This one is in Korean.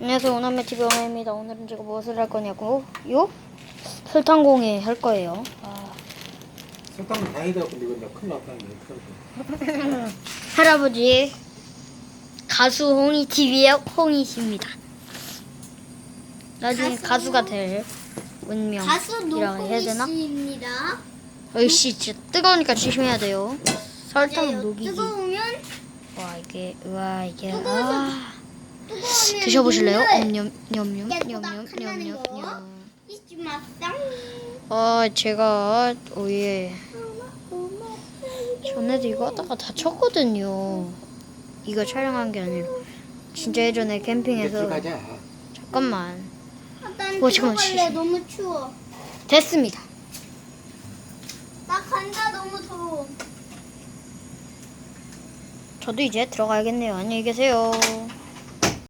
안녕하세요. 오남매 TV 오남입니다. 오늘은 제가 무엇을 할 거냐고 요? 설탕공예 할 거예요. 아, 설탕은 다행이다 근데 이건 나 큰일 났다 이거. 할아버지 가수 홍이 TV의 홍이십니다. 나중에 가수- 가수... 가될 가수 운명이라고 해야 되나? 으이씨 진짜 뜨거우니까 조심해야 돼요. 설탕은 녹이기. 뜨거우면 와 이게 우와 이게 뜨거워서 아 드셔보실래요? 냠냠냠냠냠냠냠 잊지 마쌍. 아 제가 오예 전에도 이거 하다가 다쳤거든요. 이거 촬영한 게 아니라 진짜 예전에 캠핑에서 잠깐만 난 어, 잠깐만, 들어갈래. 쉬- 너무 추워. 됐습니다. 나 간다 너무 더워. 저도 이제 들어가야겠네요. 안녕히 계세요.